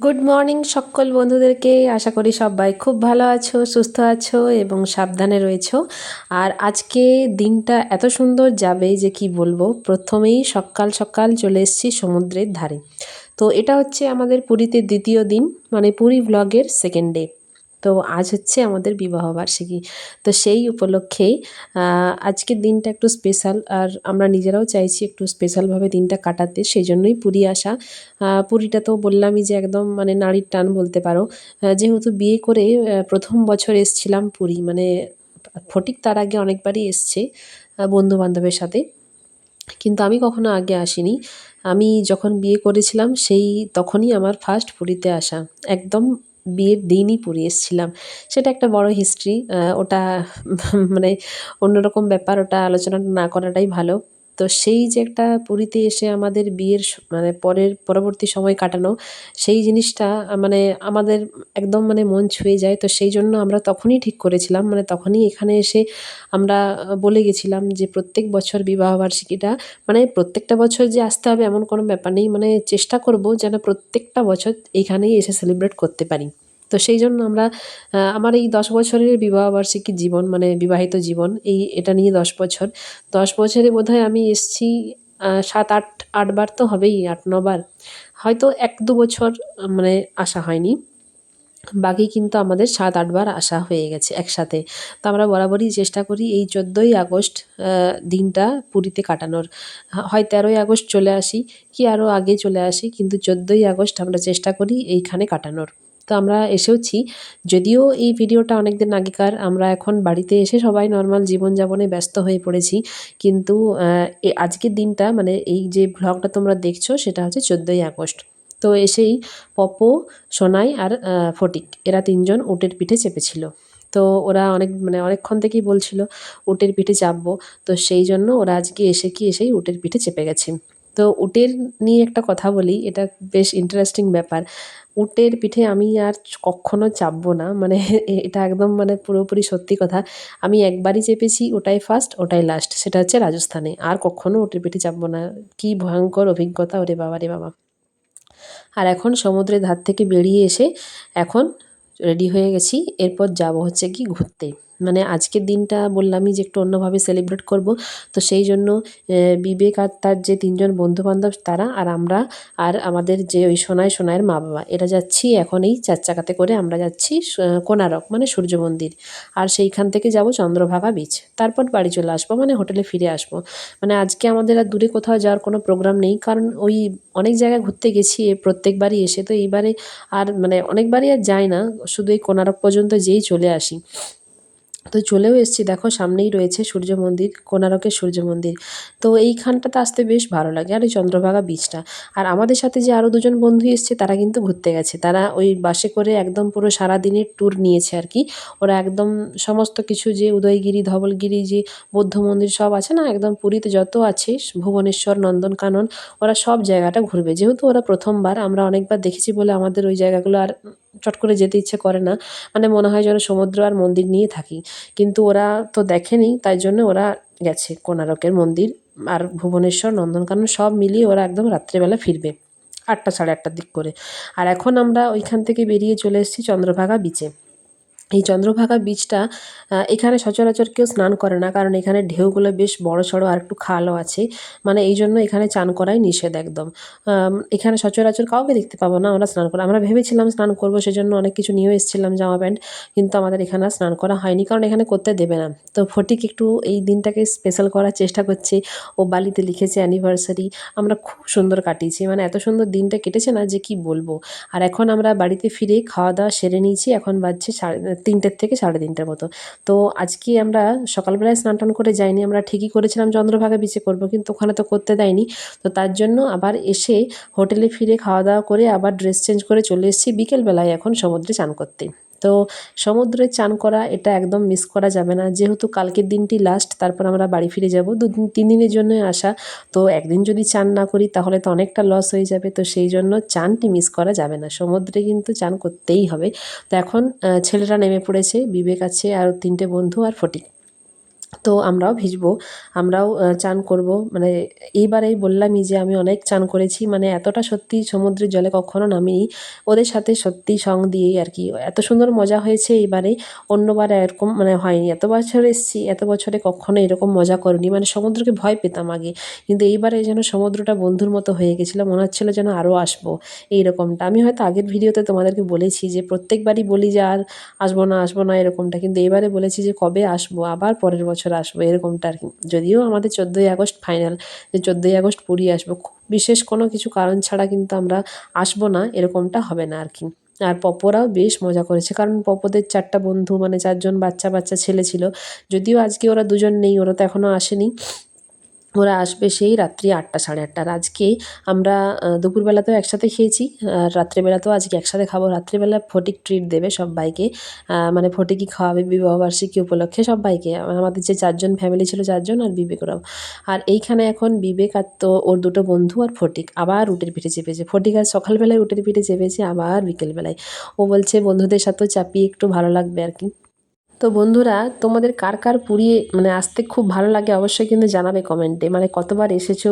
Good morning সকল বন্ধুদেরকে। আশা করি সবাই খুব ভালো আছো, সুস্থ আছো এবং সাবধানে রয়েছো। আর আজকে দিনটা এত সুন্দর যাবে যে কি বলব, প্রথমেই সকাল সকাল চলে এসেছি সমুদ্রের ধারে। তো এটা হচ্ছে আমাদের পুরীতে দ্বিতীয় দিন মানে পুরী ব্লগের সেকেন্ড ডে তো আজ হচ্ছে আমাদের বিবাহবার্ষিকী তো সেই উপলক্ষেই আজকের দিনটা একটু স্পেশাল আর আমরা নিজেরাও চাইছি একটু স্পেশালভাবে দিনটা কাটাতে সেই জন্যই পুরী আসা। পুরীটা তো বললামই যে একদম মানে নারীর টান বলতে পারো। যেহেতু বিয়ে করে প্রথম বছর এসছিলাম পুরী মানে ফটিক তার আগে অনেকবারই এসছে বন্ধু বান্ধবের সাথে। কিন্তু আমি কখনো আগে আসিনি। আমি যখন বিয়ে করেছিলাম, সেই তখনই আমার ফার্স্ট পুরীতে আসা। একদম বিয়ের দিনই পড়িয়ে এসেছিলাম। সেটা একটা বড় হিস্ট্রি ওটা মানে অন্যরকম ব্যাপার, ওটা আলোচনা না করাটাই ভালো। তো সেই যে একটা পুরীতে এসে আমাদের বিয়ের মানে পরের, পরবর্তী সময় কাটানো, সেই জিনিসটা মানে আমাদের একদম মানে মন ছুঁয়ে যায়। তো সেই জন্য আমরা তখনই ঠিক করেছিলাম মানে তখনই এখানে এসে আমরা বলে গেছিলাম যে প্রত্যেক বছর বিবাহবার্ষিকীটা মানে প্রত্যেকটা বছর যে আসতে হবে এমন কোনো ব্যাপার নেই। মানে চেষ্টা করব যেন প্রত্যেকটা বছর এখানেই এসে সেলিব্রেট করতে পারি। তো সেই জন্য আমরা আমার এই দশ বছরের বিবাহবার্ষিকী জীবন মানে বিবাহিত জীবন, এই, এটা নিয়ে দশ বছর। দশ বছরে বোধহয় আমি এসছি সাত, আট আটবার তো হবেই, আট নবার হয়তো এক, দু বছর মানে আসা হয়নি। বাকি কিন্তু আমাদের সাত আটবার আসা হয়ে গেছে একসাথে। তো আমরা বরাবরই চেষ্টা করি এই চোদ্দোই আগস্ট দিনটা পুরীতে কাটানোর। হয় তেরোই আগস্ট চলে আসি, কি আরও আগে চলে আসি, কিন্তু চোদ্দোই আগস্ট আমরা চেষ্টা করি এইখানে কাটানোর। তো আমরা এসেওছি। যদিও এই ভিডিওটা অনেক দিন আগেকার, আমরা এখন বাড়িতে এসে সবাই নর্মাল জীবনযাপনে ব্যস্ত হয়ে পড়েছি। কিন্তু আজকের দিনটা মানে এই যে ভ্লগটা তোমরা দেখছ, সেটা হচ্ছে চোদ্দোই আগস্ট। তো এসেই পপো সোনাই আর ফটিক, এরা তিনজন উটের পিঠে চেপেছিল। তো ওরা অনেক মানে অনেকক্ষণ থেকেই বলছিল, উটের পিঠে চাপবো। তো সেই জন্য ওরা আজকে এসে কি এসেই উটের পিঠে চেপে গেছে। তো উটের নিয়ে একটা কথা বলি, এটা বেশ ইন্টারেস্টিং ব্যাপার। উটের পিঠে আমি আর কখনো চাপবো না মানে এটা একদম মানে পুরোপুরি সত্যি কথা। আমি একবারই চেপেছি, ওটাই ফার্স্ট ওটাই লাস্ট সেটা হচ্ছে রাজস্থানে। আর কখনো উটের পিঠে চাপবো না, কি ভয়ঙ্কর অভিজ্ঞতা, ওরে বাবা, রে বাবা। আর এখন সমুদ্রের ধার থেকে বেরিয়ে এসে এখন রেডি হয়ে গেছি, এরপর যাব হচ্ছে কি ঘুরতে। মানে আজকের দিনটা বললামই যে একটু অন্যভাবে সেলিব্রেট করব। তো সেই জন্য বিবেক আর তার যে তিনজন বন্ধুবান্ধব তারা আর আমরা আর আমাদের যে ওই সোনায় সোনায়ের মা বাবা, এরা যাচ্ছি এখন এই চার চাকাতে করে আমরা যাচ্ছি কোনারক মানে সূর্য মন্দির। আর সেইখান থেকে যাব চন্দ্রভাগা বিচ তারপর বাড়ি চলে আসব মানে হোটেলে ফিরে আসব। মানে আজকে আমাদের আর দূরে কোথাও যাওয়ার কোনো প্রোগ্রাম নেই, কারণ ওই অনেক জায়গায় ঘুরতে গেছি প্রত্যেকবারই এসে তো এইবারে আর মানে অনেকবারই আর যাই না, শুধু এই কোনারক পর্যন্ত যেই চলে আসি। তো চলেও এসেছি। দেখো, সামনেই রয়েছে সূর্য মন্দির কোনারকের সূর্য মন্দির। তো এইখানটাতে আসতে বেশ ভালো লাগে, আর ওই চন্দ্রভাগা বিচটা আর আমাদের সাথে যে আরও দুজন বন্ধু এসছে, তারা কিন্তু ঘুরতে গেছে। তারা ওই বাসে করে একদম পুরো সারা দিনের ট্যুর নিয়েছে আর কি। ওরা একদম সমস্ত কিছু যে উদয়গিরি, ধবলগিরি, যে বৌদ্ধ মন্দির সব আছে না, একদম পুরীতে যত আছে, ভুবনেশ্বর, নন্দনকানন, ওরা সব জায়গাটা ঘুরবে। যেহেতু ওরা প্রথমবার, আমরা অনেকবার দেখেছি বলে আমাদের ওই জায়গাগুলো আর চট করে যেতে ইচ্ছে করে না। মানে মনে হয় যেন সমুদ্র আর মন্দির নিয়ে থাকি। কিন্তু ওরা তো দেখেনি, তাই জন্য ওরা গেছে কোনারকের মন্দির আর ভুবনেশ্বর, নন্দনকানন সব মিলিয়ে ওরা একদম রাত্রেবেলা ফিরবে আটটা সাড়ে আটটার দিক করে। আর এখন আমরা ওইখান থেকে বেরিয়ে চলে এসেছি চন্দ্রভাগা বিচে এই চন্দ্রভাগা বীচটা এখানে সচরাচর কেউ স্নান করে না, কারণ এখানে ঢেউগুলো বেশ বড় সড়ো আর একটু খালও আছে। মানে এই জন্য এখানে চান করাই নিষেধ একদম। এখানে সচরাচর কাউকে দেখতে পাবো না, আমরা স্নান করা, আমরা ভেবেছিলাম স্নান করব, সেজন্য অনেক কিছু নিয়েও এসেছিলাম জামা প্যান্ট, কিন্তু আমাদের এখানে স্নান করা হয়নি, কারণ এখানে করতে দেবে না। তো ফটিক একটু এই দিনটাকে স্পেশাল করার চেষ্টা করছে, ও বালিতে লিখেছে অ্যানিভার্সারি আমরা খুব সুন্দর কাটিয়েছি মানে এত সুন্দর দিনটা কেটেছে না যে কি বলব। আর এখন আমরা বাড়িতে ফিরে খাওয়া দাওয়া সেরে নিয়েছি, এখন বাজছে সাড়ে তিনটের থেকে সাড়ে তিনটের মতো। তো আজকে আমরা সকালবেলায় স্নান টান করে যাইনি, আমরা ঠিকই করেছিলাম চন্দ্রভাগা বিচে করব, কিন্তু ওখানে তো করতে দেয়নি। তো তার জন্য আবার এসে হোটেলে ফিরে খাওয়া দাওয়া করে আবার ড্রেস চেঞ্জ করে চলে এসেছি। বিকেলবেলায় এখন সমুদ্রে চান করতে। তো সমুদ্রে চান করা, এটা একদম মিস করা যাবে না। যেহেতু কালকের দিনটি লাস্ট তারপর আমরা বাড়ি ফিরে যাব। দু তিন দিনের জন্য আসা। তো একদিন যদি চান না করি, তাহলে তো অনেকটা লস হয়ে যাবে। তো সেই জন্য চানটি মিস করা যাবে না। সমুদ্রে কিন্তু চান করতেই হবে। তো এখন ছেলেরা নেমে পড়েছে, বিবেক আছে আর তিনটে বন্ধু আর ফটিক। তো আমরাও ভিজবো, আমরাও চান করব। মানে এইবারেই বললামই যে আমি অনেক চান করেছি মানে এতটা সত্যি সমুদ্রের জলে কখনো নামিনি। ওদের সাথে সত্যি সং দিয়েই আর কি। এত সুন্দর মজা হয়েছে এইবারে, অন্যবার এরকম মানে হয়নি। এত বছর এসেছি, এত বছরে কখনো এরকম মজা করিনি। মানে সমুদ্রকে ভয় পেতাম আগে, কিন্তু এইবারে যেন সমুদ্রটা বন্ধুর মতো হয়ে গেছিল, মনে হচ্ছিল যেন আরও আসব, এইরকমটা। আমি হয়তো আগের ভিডিওতে তোমাদেরকে বলেছি যে প্রত্যেকবারই বলি যে আর আসব না আসব না, এরকমটা। কিন্তু এবারে বলেছি যে কবে আসব, আবার পরের বছর আসব, এরকমটা আর কি যদিও আমাদের চোদ্দোই আগস্ট ফাইনাল যে চোদ্দোই আগস্ট পুরী আসব বিশেষ কোনো কিছু কারণ ছাড়া কিন্তু আমরা আসব না, এরকমটা হবে না আর কি আর পপোরাও বেশ মজা করেছে, কারণ পপোদের চারটা বন্ধু মানে চারজন বাচ্চা বাচ্চা ছেলে ছিল, যদিও আজকে ওরা দুজন নেই, ওরা তো এখনও আসেনি। ওরা আসবে সেই রাত্রি আটটা, সাড়ে আটটার আজকে আমরা দুপুরবেলাতেও একসাথে খেয়েছি, আর রাত্রেবেলাতেও আজকে একসাথে খাব। রাত্রিবেলা ফটিক ট্রিট দেবে সবাইকে মানে ফটিকই খাওয়াবে বিবাহবার্ষিকী উপলক্ষে সবাইকে। আমাদের যে চারজন ফ্যামিলি ছিল চারজন আর বিবেকরাও আর এইখানে এখন বিবেক আর তো, ওর দুটো বন্ধু আর ফটিক। আবার উটের পিঠে চেপেছে। ফটিক আর সকালবেলায় উটের পিঠে চেপেছে, আবার বিকেলবেলায়। ও বলছে, বন্ধুদের সাথেও চাপিয়ে একটু ভালো লাগবে আর কি। তো বন্ধুরা, তোমাদের কার কার পুরী মানে আসতে খুব ভালো লাগে অবশ্যই কিন্তু জানাবে কমেন্টে মানে কতবার এসেছ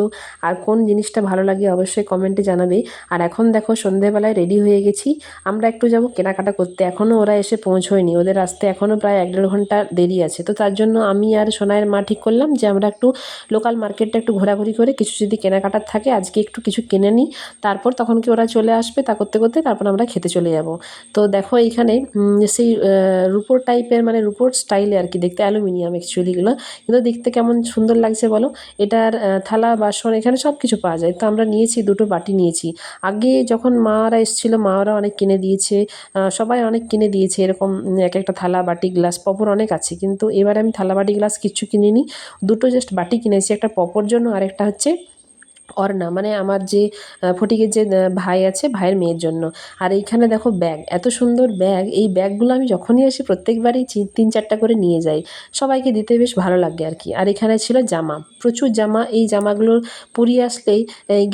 আর কোন জিনিসটা ভালো লাগে অবশ্যই কমেন্টে জানাবে। আর এখন দেখো সন্ধেবেলায় রেডি হয়ে গেছি। আমরা একটু যাব কেনাকাটা করতে। এখনও ওরা এসে পৌঁছয়নি। ওদের আসতে এখনও প্রায় এক দেড় ঘণ্টা দেরি আছে। তো তার জন্য আমি আর সোনায়ের মা ঠিক করলাম যে আমরা একটু লোকাল মার্কেটটা একটু ঘোরাঘুরি করে কিছু যদি কেনাকাটার থাকে আজকে একটু কিছু কিনে নিই। তারপর তখন কি ওরা চলে আসবে তা করতে করতে তারপর আমরা খেতে চলে যাব। তো দেখো এইখানে সেই রুপোর টাইপের মানে রুপোর স্টাইলে আর কি দেখতে অ্যালুমিনিয়াম অ্যাকচুয়ালিগুলো কিন্তু দেখতে কেমন সুন্দর লাগছে বলো? এটার থালা, বাসন, এখানে সব কিছু পাওয়া যায়। তো আমরা নিয়েছি, দুটো বাটি নিয়েছি। আগে যখন মারা এসেছিল, মারা অনেক কিনে দিয়েছে সবাই অনেক কিনে দিয়েছে। এরকম এক একটা থালা, বাটি গ্লাস পপর অনেক আছে। কিন্তু এবার আমি থালা, বাটি গ্লাস কিচ্ছু কিনিনি। দুটো জাস্ট বাটি কিনেছি, একটা পপর জন্য আর একটা হচ্ছে অর্ণা মানে আমার যে ফটিকের যে ভাই আছে, ভাইয়ের মেয়ের জন্য। আর এইখানে দেখো ব্যাগ, এত সুন্দর ব্যাগ, এই ব্যাগগুলো আমি যখনই আসি প্রত্যেকবারই তিন চারটা করে নিয়ে যাই। সবাইকে দিতে বেশ ভালো লাগে আর কি। আর এখানে ছিল জামা, প্রচুর জামা। এই জামাগুলোর পুরী আসলেই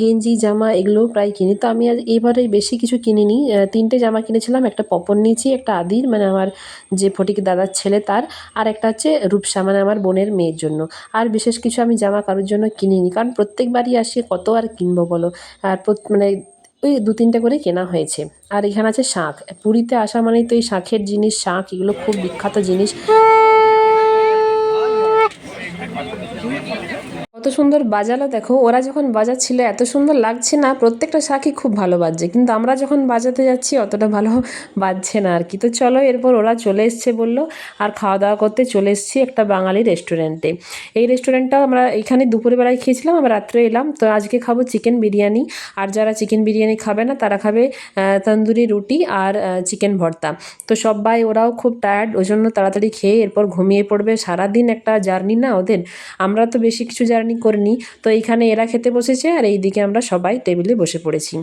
গেঞ্জি, জামা এগুলো প্রায় কিনি। তো আমি এবারে বেশি কিছু কিনিনি। তিনটে জামা কিনেছিলাম, একটা পপন নিয়েছি, একটা আদির মানে আমার যে ফটিক দাদার ছেলে তার, আর একটা হচ্ছে রূপসা মানে আমার বোনের মেয়ের জন্য। আর বিশেষ কিছু আমি জামা কারোর জন্য কিনিনি। কারণ প্রত্যেকবারই আসি কত আর কিনবো বলো? আর মানে ওই দু তিনটে করে কেনা হয়েছে। আর এখানে আছে শাঁখ পুরীতে আসা মানেই তো এই শাঁখের জিনিস শাঁখ এগুলো খুব বিখ্যাত জিনিস। কত সুন্দর বাজালো দেখো, ওরা যখন বাজাচ্ছিল, এত সুন্দর লাগছে না, প্রত্যেকটা শাঁখই খুব ভালো বাজছে, কিন্তু আমরা যখন বাজাতে যাচ্ছি, অতটা ভালো বাজছে না আর কি। তো চলো এরপর ওরা চলে এসছে বলল, আর খাওয়া দাওয়া করতে চলে এসেছি একটা বাঙালি রেস্টুরেন্টে এই রেস্টুরেন্টটা আমরা এখানে দুপুরবেলায় খেয়েছিলাম আবার রাত্রে এলাম, তো আজকে খাব চিকেন বিরিয়ানি। আর যারা চিকেন বিরিয়ানি খাবে না, তারা খাবে তন্দুরি রুটি আর চিকেন ভর্তা। তো সবাই ওরাও খুব টায়ার্ড ওই জন্য তাড়াতাড়ি খেয়ে এরপর ঘুমিয়ে পড়বে। সারাদিন একটা জার্নি না ওদের। আমরা তো বেশি কিছু জার্নি করিনি তো এইখানে এরা খেতে বসেছে আর এইদিকে আমরা সবাই টেবিলে বসে পড়েছি।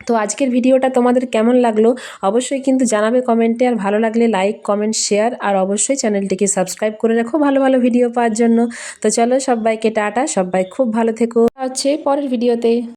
তো আজকের ভিডিওটা তোমাদের কেমন লাগল অবশ্যই কিন্তু জানাবে কমেন্টে। আর ভালো লাগলে লাইক, কমেন্ট, শেয়ার আর অবশ্যই চ্যানেলটিকে সাবস্ক্রাইব করে রাখো ভালো ভালো ভিডিও পাওয়ার জন্য। তো চলো সবাইকে টাটা, সবাই খুব ভালো থেকো। হচ্ছে পরের ভিডিওতে।